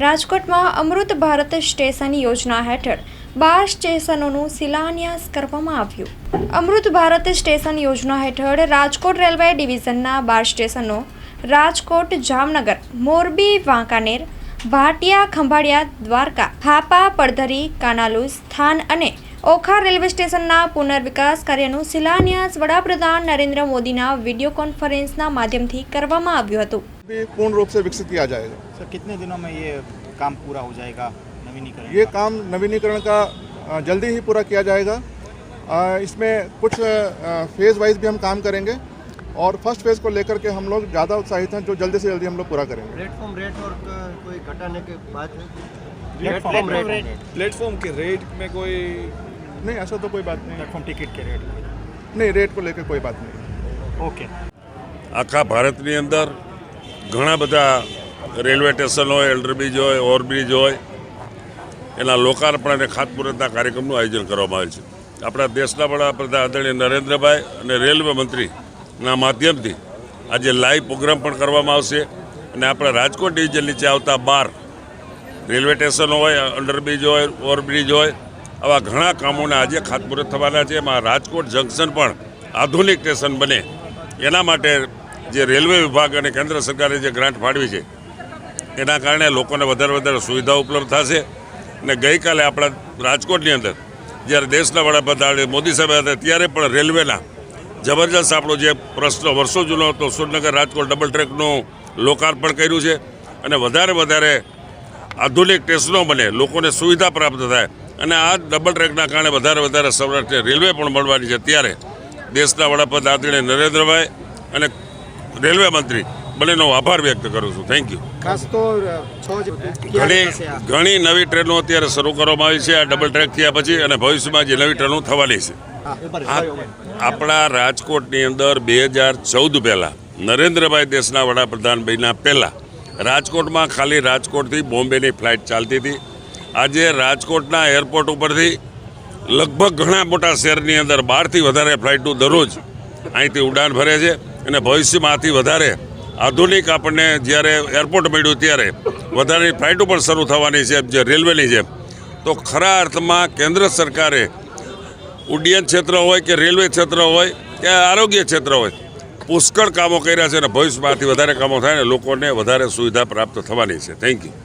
રાજકોટમાં અમૃત ભારત સ્ટેશન યોજના હેઠળ બાર સ્ટેશનોનું શિલાન્યાસ કરવામાં આવ્યું. અમૃત ભારત સ્ટેશન યોજના હેઠળ રાજકોટ રેલવે ડિવિઝનના બાર સ્ટેશનો, રાજકોટ જામનગર, મોરબી, વાંકાનેર, ભાટિયા, ખંભાળિયા, દ્વારકા હાપા પડધરી કાનાલુ સ્થાન અને ઓખા રેલવે સ્ટેશનના પુનર્વિકાસ કાર્યનું શિલાન્યાસ વડાપ્રધાન નરેન્દ્ર મોદીના વિડીયો કોન્ફરન્સના માધ્યમથી કરવામાં આવ્યું હતું भी पूर्ण रूप से विकसित किया जाएगा सर कितने दिनों में ये काम पूरा हो जाएगा नवीनीकरण ये काम नवीनीकरण का अ, जल्दी ही पूरा किया जाएगा अ, इसमें कुछ फेज़ वाइज भी हम काम करेंगे और फर्स्ट फेज़ को लेकर के हम लोग ज़्यादा उत्साहित हैं जो जल्दी से जल्दी हम लोग पूरा करेंगे प्लेटफॉर्म रेट और क- कोई घटाने की बात है प्लेटफॉर्म रेट प्लेटफॉर्म के रेट में कोई नहीं ऐसा तो कोई बात नहीं प्लेटफॉर्म टिकट के रेट नहीं रेट को लेकर कोई बात नहीं ओके આખા ભારતની અંદર ઘણા બધા રેલવે સ્ટેશન હોય એલ્ડરબ્રિજ હોય ઓવરબ્રિજ હોય એના લોકાર્પણ અને ખાતમુહૂર્તના કાર્યક્રમનું આયોજન કરવામાં આવે છે આપણા દેશના વડાપ્રધાન આદરણીય નરેન્દ્રભાઈ અને રેલવે મંત્રીના માધ્યમથી આજે લાઈવ પ્રોગ્રામ પણ કરવામાં આવશે અને આપણા રાજકોટ ડિવિઝન નીચે આવતા બાર રેલવે સ્ટેશનો હોય અંડરબ્રિજ હોય ઓવરબ્રિજ હોય આવા ઘણા કામોને આજે ખાતમુહૂર્ત થવાના છે. એમાં રાજકોટ જંકશન પણ આધુનિક સ્ટેશન બને. એના માટે જે રેલવે વિભાગ અને કેન્દ્ર સરકારે જે ગ્રાન્ટ ફાળવી છે, એના કારણે લોકોને વધારે વધારે સુવિધા ઉપલબ્ધ થશે. અને ગઈકાલે આપણા રાજકોટની અંદર, જ્યારે દેશના વડાપ્રધાન મોદી સાહેબ હતા, ત્યારે પણ રેલવેના જબરજસ્ત આપણો જે પ્રશ્ન વર્ષો જૂનો હતો સુરનગર રાજકોટ ડબલ ટ્રેકનું લોકાર્પણ કર્યું છે. અને વધારે વધારે આધુનિક સ્ટેશનો બને, લોકોને સુવિધા પ્રાપ્ત થાય. અને આ ડબલ ટ્રેકના કારણે વધારે વધારે સૌરાષ્ટ્ર રેલવે પણ મળવાની છે ત્યારે દેશના વડાપ્રધાન નરેન્દ્રભાઈ અને રેલવે મંત્રી બંનેનો આભાર વ્યક્ત કરું છું. થેન્ક યુ ખાસ તો ઘણી ઘણી નવી ટ્રેનો અત્યારે શરૂ કરવામાં આવી છે. આ ડબલ ટ્રેક થયા પછી અને ભવિષ્યમાં જે નવી ટ્રેનો થવાની છે. આપણા રાજકોટની અંદર બે હજાર ચૌદ પહેલાં નરેન્દ્રભાઈ દેશના વડાપ્રધાન બન્યા પહેલાં રાજકોટમાં ખાલી રાજકોટથી બોમ્બેની ફ્લાઇટ ચાલતી હતી. આજે રાજકોટના એરપોર્ટ ઉપરથી લગભગ ઘણા મોટા શહેરની અંદર બારથી વધારે ફ્લાઇટો દરરોજ અહીંથી ઉડાન ભરે છે અને ભવિષ્યમાં આથી વધારે આધુનિક આપણને જ્યારે એરપોર્ટ મળ્યું ત્યારે વધારે ફ્લાઇટો પણ શરૂ થવાની છે, જે રેલવેની છે તો ખરા અર્થમાં કેન્દ્ર સરકારે ઉડ્ડયન ક્ષેત્ર હોય કે રેલવે ક્ષેત્ર હોય કે આરોગ્ય ક્ષેત્ર હોય, પુષ્કળ કામો કર્યા છે અને ભવિષ્યમાંથી વધારે કામો થાય ને લોકોને વધારે સુવિધા પ્રાપ્ત થવાની છે. Thank you